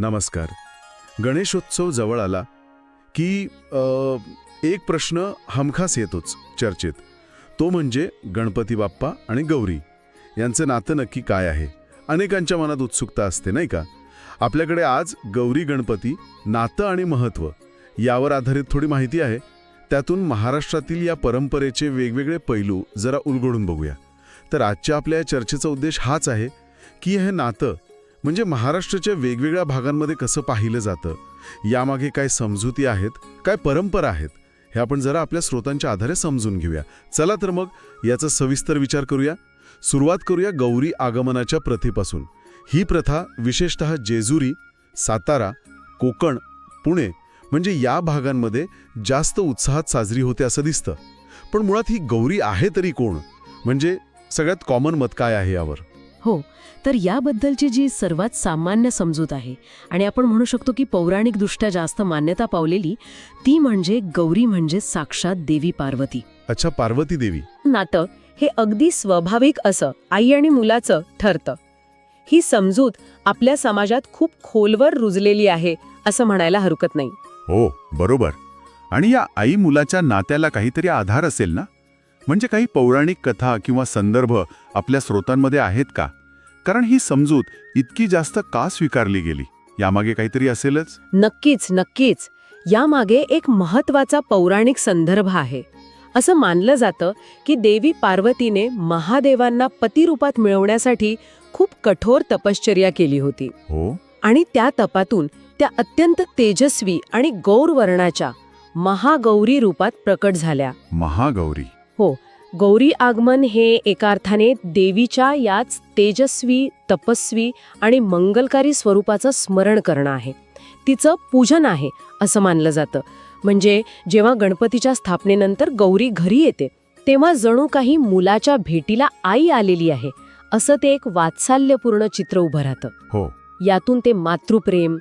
नमस्कार. गणेशोत्सव जवळ आला की अ, एक प्रश्न हमखास येतोच चर्चेत. तो म्हणजे गणपती बाप्पा आणि गौरी. यांचं नातं नक्की काय आहे? अनेकांच्या मनात उत्सुकता असते नाही का? आपल्याकडे आज गौरी गणपती नातं आणि महत्त्व यावर आधारित थोडी माहिती आहे. त्यातून महाराष्ट्रातील या परंपरेचे वेगवेगळे पैलू जरा उलगडून बघूया. तर आजच्या आपल्या या चर्चेचा उद्देश हाच आहे की हे नातं म्हणजे महाराष्ट्राच्या वेगवेगळ्या भागांमध्ये कसं पाहिलं जातं यामागे काय समजुती आहेत काय परंपरा आहेत हे आपण जरा आपल्या स्रोतांच्या आधारे समजून घेऊया. चला तर मग याचा सविस्तर विचार करूया. सुरुवात करूया गौरी आगमनाच्या प्रथेपासून. ही प्रथा विशेषतः जेजुरी सातारा कोकण पुणे म्हणजे या भागांमध्ये जास्त उत्साहात साजरी होते असं दिसतं. पण मुळात ही गौरी आहे तरी कोण? म्हणजे सगळ्यात कॉमन मत काय आहे यावर? हो तर याबद्दलची जी सर्वात सामान्य समजूत आहे आणि आपण म्हणू शकतो की पौराणिकदृष्ट्या जास्त मान्यता पावलेली ती म्हणजे गौरी म्हणजे साक्षात देवी पार्वती. अच्छा पार्वती देवी. नातं हे अगदी स्वाभाविक असं आई आणि मुलाचं ठरतं. ही समजूत आपल्या समाजात खूप खोलवर रुजलेली आहे असं म्हणायला हरकत नाही. हो बरोबर. आणि या आई मुलाच्या नात्याला काहीतरी आधार असेल ना? म्हणजे काही पौराणिक कथा किंवा संदर्भ आपल्या स्रोतांमध्ये आहेत का? कारण ही समजूत इतकी जास्त का स्वीकारली गेली? यामागे काहीतरी असेलच? नक्कीच नक्कीच. यामागे एक महत्त्वाचा पौराणिक संदर्भ आहे. असं मानलं जातं की देवी पार्वतीने महादेवांना पतिरूपात मिळवण्यासाठी खूप कठोर तपश्चर्या केली होती. हो? आणि त्या तपातून त्या अत्यंत तेजस्वी आणि गौरवर्णाच्या महागौरी रूपात प्रकट झाल्या. महागौरी. गौरी आगमन हे एका अर्थाने देवीच्या याच तेजस्वी तपस्वी आणि मंगलकारी स्वरूपाचं स्मरण करणं आहे. तिचं पूजन आहे असं मानलं जातं. म्हणजे जेव्हा गणपतीच्या स्थापनेनंतर गौरी घरी येते तेव्हा जणू काही मुलाच्या भेटीला आई आलेली आहे असं ते एक वात्सल्यपूर्ण चित्र उभं राहतं. हो. यातून ते मातृप्रेम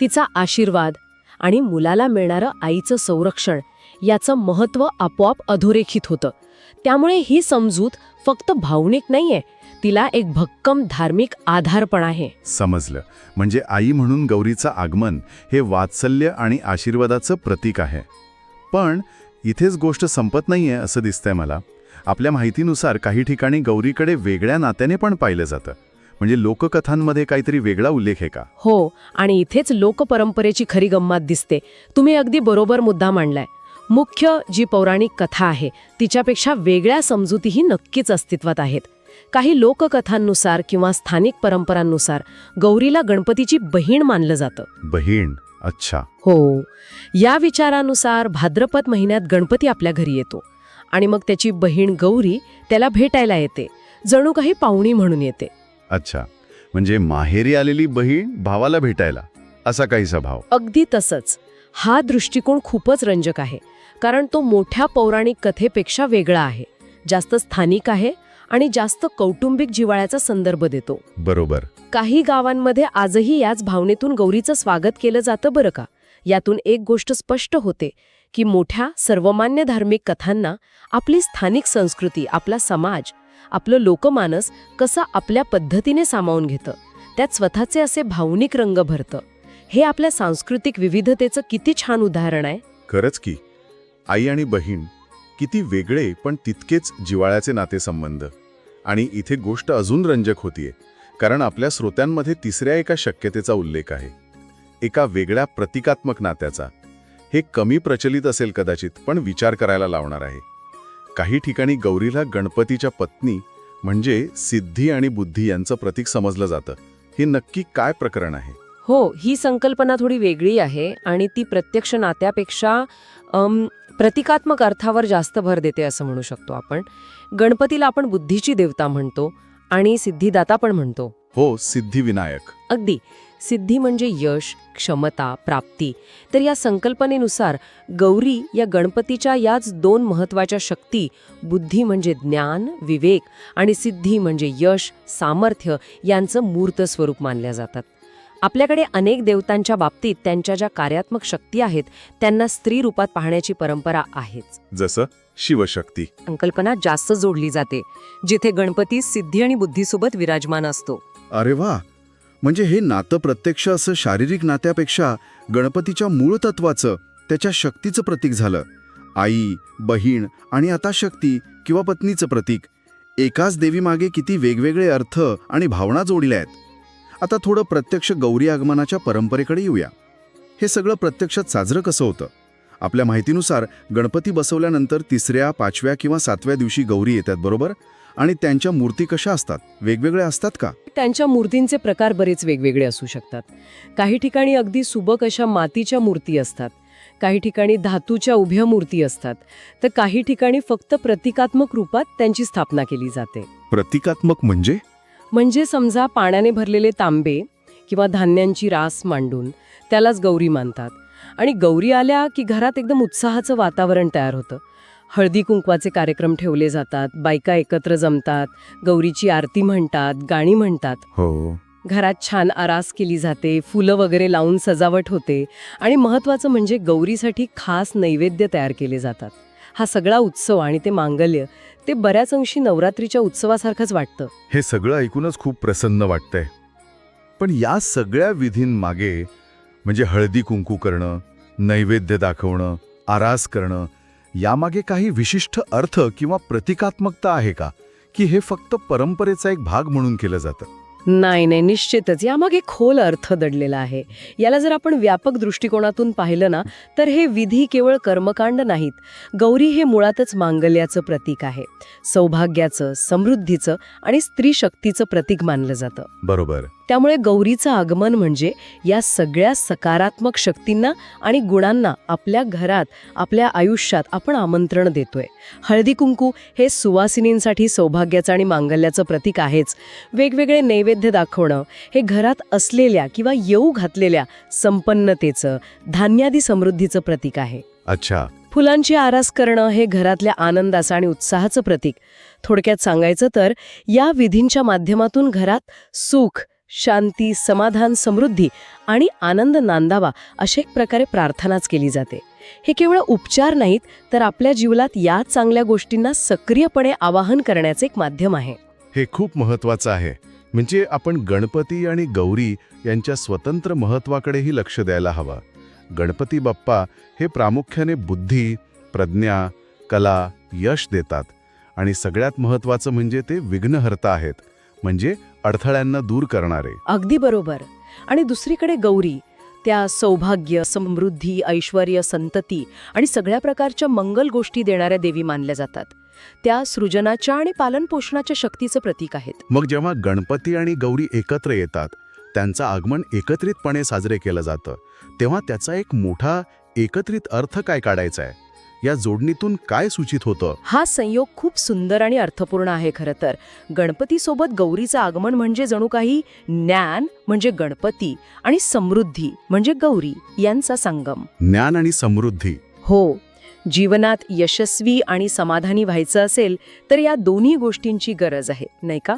तिचा आशीर्वाद आणि मुलाला मिळणारं आईचं संरक्षण याचं महत्त्व आपोआप अधोरेखित होतं. त्यामुळे ही समजूत फक्त भावनिक नाहीये तिला एक भक्कम धार्मिक आधार पण आहे. समजलं. म्हणजे आई म्हणून गौरीचं आगमन हे वात्सल्य आणि आशीर्वादाचं प्रतीक आहे. पण इथेच गोष्ट संपत नाहीये असं दिसतंय मला. आपल्या माहितीनुसार काही ठिकाणी गौरीकडे वेगळ्या नात्याने पण पाहिलं जातं. म्हणजे लोककथांमध्ये काहीतरी वेगळा उल्लेख आहे का? हो आणि इथेच लोकपरंपरेची खरी गंमत दिसते. तुम्ही अगदी बरोबर मुद्दा मांडलाय. मुख्य जी पौराणिक कथा आहे तिच्यापेक्षा वेगळ्या समजुतीही नक्कीच अस्तित्वात आहेत. काही लोककथांनुसार किंवा स्थानिक परंपरांनुसार गौरीला गणपतीची बहीण मानलं जातं. बहीण? अच्छा. हो. या विचारानुसार भाद्रपद महिन्यात गणपती आपल्या घरी येतो आणि मग त्याची बहीण गौरी त्याला भेटायला येते. जणू काही पाहुणी म्हणून येते. अच्छा. म्हणजे माहेरी आलेली बहीण भावाला भेटायला असा काहीसा भाव? अगदी तसंच. हा दृष्टिकोन खूपच रंजक आहे कारण तो मोठ्या पौराणिक कथेपेक्षा वेगळा आहे. जास्त स्थानिक आहे आणि जास्त कौटुंबिक जिवाळ्याचा संदर्भ देतो. बरोबर. काही गावांमध्ये आजही याच भावनेतून गौरीचं स्वागत केलं जातं बरं का? यातून एक गोष्ट स्पष्ट होते की मोठ्या सर्वमान्य धार्मिक कथांना आपली स्थानिक संस्कृती आपला समाज आपलं लोकमानस कसं आपल्या पद्धतीने सामावून घेतं त्यात स्वतःचे असे भावनिक रंग भरतं. हे आपल्या सांस्कृतिक विविधतेचं किती छान उदाहरण आहे. खरंच की. आई आणि बहीण किती वेगळे पण तितकेच जिवाळ्याचे नातेसंबंध. आणि इथे गोष्ट अजून रंजक होतीये कारण आपल्या श्रोत्यांमध्ये तिसऱ्या एका शक्यतेचा उल्लेख आहे. एका वेगळ्या प्रतिकात्मक नात्याचा. हे कमी प्रचलित असेल कदाचित पण विचार करायला लावणार आहे. काही ठिकाणी गौरीला गणपतीच्या पत्नी म्हणजे सिद्धी आणि बुद्धी यांचं प्रतीक समजलं जातं. हे नक्की काय प्रकरण आहे? हो ही संकल्पना थोडी वेगळी आहे आणि ती प्रत्यक्ष नात्यापेक्षा प्रतिकात्मक अर्थावर जास्त भर देते असं म्हणू शकतो आपण. गणपतीला आपण बुद्धीची देवता म्हणतो आणि सिद्धिदाता पण म्हणतो. हो सिद्धिविनायक. अगदी. सिद्धी म्हणजे यश क्षमता प्राप्ती. तर या संकल्पनेनुसार गौरी या गणपतीच्या याच दोन महत्त्वाच्या शक्ती बुद्धी म्हणजे ज्ञान विवेक आणि सिद्धी म्हणजे यश सामर्थ्य यांचं मूर्त स्वरूप मानल्या जातात. आपल्याकडे अनेक देवतांच्या बाबतीत त्यांच्या ज्या कार्यात्मक शक्ती आहेत त्यांना स्त्री रूपात पाहण्याची परंपरा आहेच. जसं शिवशक्ती. संकल्पना जास्त जोडली जाते जिथे गणपती सिद्धी आणि बुद्धीसोबत विराजमान असतो. अरे वा! म्हणजे हे नातं प्रत्यक्ष असं शारीरिक नात्यापेक्षा गणपतीच्या मूळ तत्वाचं त्याच्या शक्तीचं प्रतीक झालं. आई बहीण आणि आता शक्ती किंवा पत्नीचं प्रतीक. एकाच देवीमागे किती वेगवेगळे अर्थ आणि भावना जोडल्या आहेत. आता थोडं प्रत्यक्ष गौरी आगमनाच्या परंपरेकडे येऊया. हे सगळं प्रत्यक्षात साजरं कसं होतं? आपल्या माहितीनुसार गणपती बसवल्यानंतर तिसऱ्या पाचव्या किंवा सातव्या दिवशी गौरी येतात बरोबर? आणि त्यांच्या मूर्ती कशा असतात? वेगवेगळ्या असतात का? त्यांच्या मूर्तींचे प्रकार बरेच वेगवेगळे असू शकतात. काही ठिकाणी अगदी सुबक अशा मातीच्या मूर्ती असतात. काही ठिकाणी धातूच्या उभ्या मूर्ती असतात. तर काही ठिकाणी फक्त प्रतिकात्मक रूपात त्यांची स्थापना केली जाते. प्रतिकात्मक म्हणजे? म्हणजे समजा पाण्याने भरलेले तांबे किंवा धान्यांची रास मांडून त्यालाच गौरी मानतात. आणि गौरी आल्या की घरात एकदम उत्साहाचं वातावरण तयार होतं. हळदी कुंकवाचे कार्यक्रम ठेवले जातात बायका एकत्र जमतात गौरीची आरती म्हणतात गाणी म्हणतात. हो. घरात छान आरास केली जाते फुलं वगैरे लावून सजावट होते आणि महत्त्वाचं म्हणजे गौरीसाठी खास नैवेद्य तयार केले जातात. हा सगळा उत्सव आणि ते मांगल्य ते बऱ्याच अंशी नवरात्रीच्या उत्सवासारखंच वाटतं. हे सगळं ऐकूनच खूप प्रसन्न वाटतंय. पण या सगळ्या विधींमागे म्हणजे हळदी कुंकू करणं नैवेद्य दाखवणं आरास करणं यामागे काही विशिष्ट अर्थ किंवा प्रतिकात्मकता आहे का? की हे फक्त परंपरेचा एक भाग म्हणून केलं जातं? नाही नाही निश्चितच. यामागे खोल अर्थ दडलेला आहे. याला जर आपण व्यापक दृष्टिकोनातून पाहिलं ना तर हे विधी केवळ कर्मकांड नाहीत. गौरी हे मुळातच मांगल्याचं प्रतीक आहे. सौभाग्याचं समृद्धीचं आणि स्त्री शक्तीचं प्रतीक मानलं जातं. बरोबर. त्यामुळे गौरीचं आगमन म्हणजे या सगळ्या सकारात्मक शक्तींना आणि गुणांना आपल्या घरात आपल्या आयुष्यात आपण आमंत्रण देतोय. हळदी कुंकू हे सुवासिनींसाठी सौभाग्याचं आणि मांगल्याचं प्रतीक आहेच. वेगवेगळे नैवेद्य दाखवणं हे घरात असलेल्या किंवा येऊ घातलेल्या संपन्नतेचं धान्यादी समृद्धीचं प्रतीक आहे. अच्छा. फुलांची आरास करणं हे घरातल्या आनंदाचं आणि उत्साहाचं प्रतीक. थोडक्यात सांगायचं तर या विधींच्या माध्यमातून घरात सुख शांती समाधान समृद्धी आणि आनंद नांदावा अशा एक प्रकारे प्रार्थनाच केली जाते. हे केवळ उपचार नाहीत तर आपल्या जीवनात या चांगल्या गोष्टींना सक्रियपणे आवाहन करण्याचे एक माध्यम आहे. हे खूप महत्वाचं आहे. म्हणजे आपण गणपती आणि गौरी यांच्या स्वतंत्र महत्वाकडेही लक्ष द्यायला हवं. गणपती बाप्पा हे प्रामुख्याने बुद्धी प्रज्ञा कला यश देतात. आणि सगळ्यात महत्वाचं म्हणजे ते विघ्नहर्ता आहेत. म्हणजे अडथळ्यांना दूर करणारे. अगदी बरोबर. आणि दुसरीकडे गौरी त्या सौभाग्य समृद्धी ऐश्वर संतती आणि सगळ्या प्रकारच्या मंगल गोष्टी देणाऱ्या देवी मानल्या जातात. त्या सृजनाच्या आणि पालनपोषणाच्या शक्तीचं प्रतीक आहेत. मग जेव्हा गणपती आणि गौरी एकत्र येतात त्यांचं आगमन एकत्रितपणे साजरे केलं जातं तेव्हा त्याचा एक मोठा एकत्रित अर्थ काय काढायचा आहे? या जोडणीतून काय सूचित होतं? हा संयोग खूप सुंदर आणि अर्थपूर्ण आहे खरं तर. गणपतीसोबत गौरीचं आगमन म्हणजे जणू काही ज्ञान म्हणजे गणपती आणि समृद्धी म्हणजे गौरी यांचा संगम. ज्ञान आणि समृद्धी. हो जीवनात यशस्वी आणि समाधानी व्हायचं असेल तर या दोन्ही गोष्टींची गरज आहे नाही का?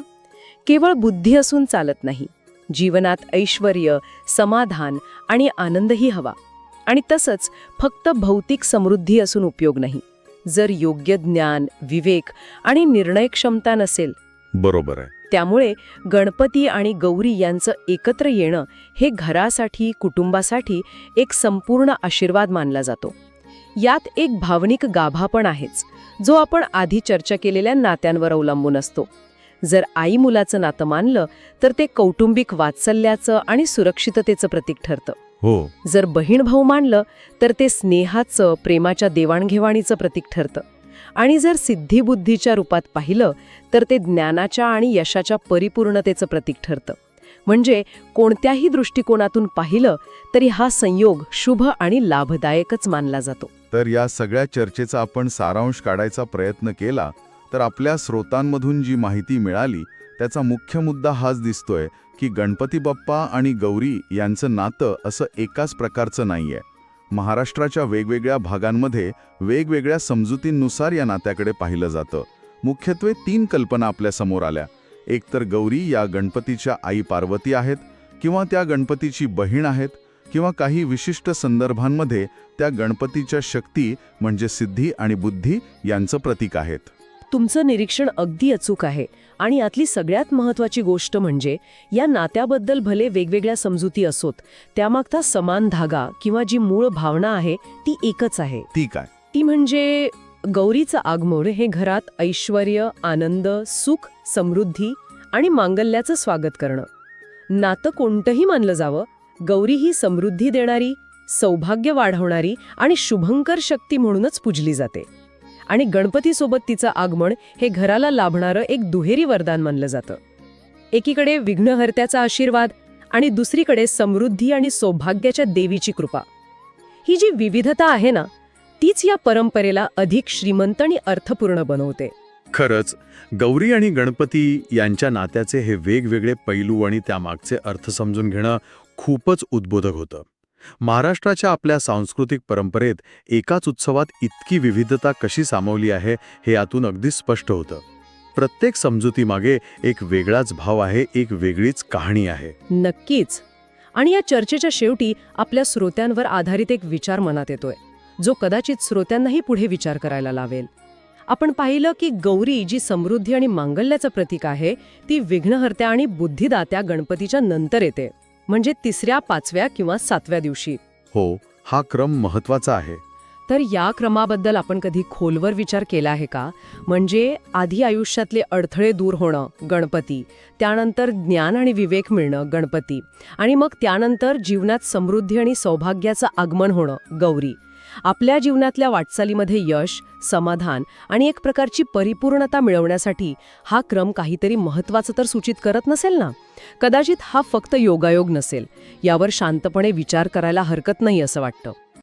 केवळ बुद्धी असून चालत नाही. जीवनात ऐश्वर समाधान आणि आनंदही हवा. आणि तसंच फक्त भौतिक समृद्धी असून उपयोग नाही. जर योग्य ज्ञान विवेक आणि निर्णय क्षमता नसेल बरोबर आहे. त्यामुळे गणपती आणि गौरी यांचं एकत्र येणं हे घरासाठी कुटुंबासाठी एक संपूर्ण आशीर्वाद मानला जातो. यात एक भावनिक गाभा पण आहेच जो आपण आधी चर्चा केलेल्या नात्यांवर अवलंबून असतो. जर आई मुलाचं नातं मानलं तर ते कौटुंबिक वात्सल्याचं आणि सुरक्षिततेचं प्रतीक ठरतं. हो. जर बहीण भाऊ मानलं तर ते स्नेहाचं प्रेमाच्या देवाणघेवाणीचं प्रतीक ठरतं. आणि जर सिद्धिबुद्धीच्या रूपात पाहिलं तर ते ज्ञानाच्या आणि यशाच्या परिपूर्णतेचं प्रतीक ठरतं. म्हणजे कोणत्याही दृष्टिकोनातून पाहिलं तरी हा संयोग शुभ आणि लाभदायकच मानला जातो. तर या सगळ्या चर्चेचा आपण सारांश काढायचा प्रयत्न केला तर आपल्या स्रोतांमधून जी माहिती मिळाली त्याचा मुख्य मुद्दा हाच दिसतोय की गणपती बाप्पा आणि गौरी यांचं नातं असं एकाच प्रकारचं नाहीये. महाराष्ट्राच्या वेगवेगळ्या भागांमध्ये वेगवेगळ्या समजुतींनुसार या नात्याकडे पाहिलं जातं. मुख्यत्वे तीन कल्पना आपल्यासमोर आल्या. एकतर गौरी या गणपतीच्या आई पार्वती आहेत किंवा त्या गणपतीची बहीण आहेत किंवा काही विशिष्ट संदर्भांमध्ये त्या गणपतीच्या शक्ती म्हणजे सिद्धी आणि बुद्धी यांचं प्रतीक आहेत. तुमचं निरीक्षण अगदी अचूक आहे. आणि यातली सगळ्यात महत्वाची गोष्ट म्हणजे या नात्याबद्दल भले वेगवेगळ्या समजुती असोत त्यामागचा समान धागा किंवा जी मूळ भावना आहे ती एकच आहे. ती काय? ती म्हणजे गौरीचं आगमन हे घरात ऐश्वर आनंद सुख समृद्धी आणि मांगल्याचं स्वागत करणं. नातं कोणतंही मानलं जावं गौरी ही समृद्धी देणारी सौभाग्य वाढवणारी आणि शुभंकर शक्ती म्हणूनच पूजली जाते. आणि गणपतीसोबत तिचं आगमन हे घराला लाभणारं एक दुहेरी वरदान मानलं जातं. एकीकडे विघ्नहर्त्याचा आशीर्वाद आणि दुसरीकडे समृद्धी आणि सौभाग्याच्या देवीची कृपा. ही जी विविधता आहे ना तीच या परंपरेला अधिक श्रीमंत आणि अर्थपूर्ण बनवते. खरंच गौरी आणि गणपती यांच्या नात्याचे हे वेगवेगळे पैलू आणि त्यामागचे अर्थ समजून घेणं खूपच उद्बोधक होतं. महाराष्ट्राच्या आपल्या सांस्कृतिक परंपरेत एकाच उत्सवात इतकी विविधता कशी सामावली आहे हे यातून अगदी स्पष्ट होतं. प्रत्येक समजुतीमागे एक वेगळाच भाव आहे एक वेगळीच कहाणी आहे. नक्कीच. आणि या चर्चेच्या शेवटी आपल्या श्रोत्यांवर आधारित एक विचार मनात येतोय जो कदाचित श्रोत्यांनाही पुढे विचार करायला लावेल. आपण पाहिलं की गौरी जी समृद्धी आणि मांगल्याचं प्रतीक आहे ती विघ्नहर्त्या आणि बुद्धिदात्या गणपतीच्या नंतर येते. म्हणजे तिसऱ्या पाचव्या किंवा सातव्या दिवशी. हो हा क्रम महत्त्वाचा आहे. तर या क्रमाबद्दल आपण कधी खोलवर विचार केला आहे का? म्हणजे आधी आयुष्यातले अडथळे दूर होणं गणपती. त्यानंतर ज्ञान आणि विवेक मिळणं गणपती. आणि मग त्यानंतर जीवनात समृद्धी आणि सौभाग्याचं आगमन होणं गौरी. आपल्या जीवनातल्या वाटचालीमध्ये यश समाधान आणि एक प्रकारची परिपूर्णता मिळवण्यासाठी हा क्रम काहीतरी महत्त्वाचं तर सूचित करत नसेल ना? कदाचित हा फक्त योगायोग नसेल. यावर शांतपणे विचार करायला हरकत नाही असं वाटतं.